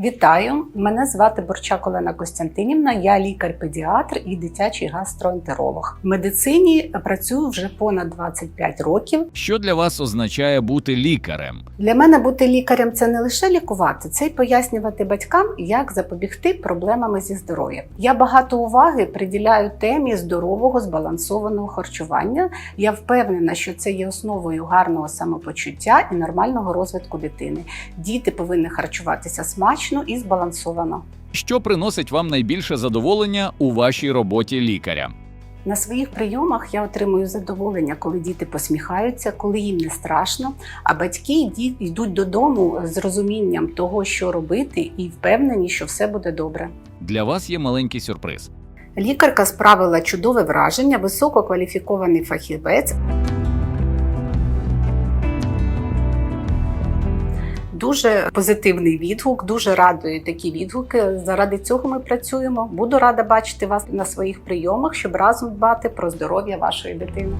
Вітаю! Мене звати Борчак Олена Костянтинівна. Я лікар-педіатр і дитячий гастроентеролог. В медицині працюю вже понад 25 років. Що для вас означає бути лікарем? Для мене бути лікарем це не лише лікувати, це й пояснювати батькам, як запобігти проблемами зі здоров'ям. Я багато уваги приділяю темі здорового збалансованого харчування. Я впевнена, що це є основою гарного самопочуття і нормального розвитку дитини. Діти повинні харчуватися смачно і збалансовано. Що приносить вам найбільше задоволення у вашій роботі лікаря? На своїх прийомах я отримую задоволення, коли діти посміхаються, коли їм не страшно, а батьки йдуть додому з розумінням того, що робити, і впевнені, що все буде добре. Для вас є маленький сюрприз. Лікарка справила чудове враження, висококваліфікований фахівець. Дуже позитивний відгук, дуже радують такі відгуки. Заради цього ми працюємо. Буду рада бачити вас на своїх прийомах, щоб разом дбати про здоров'я вашої дитини.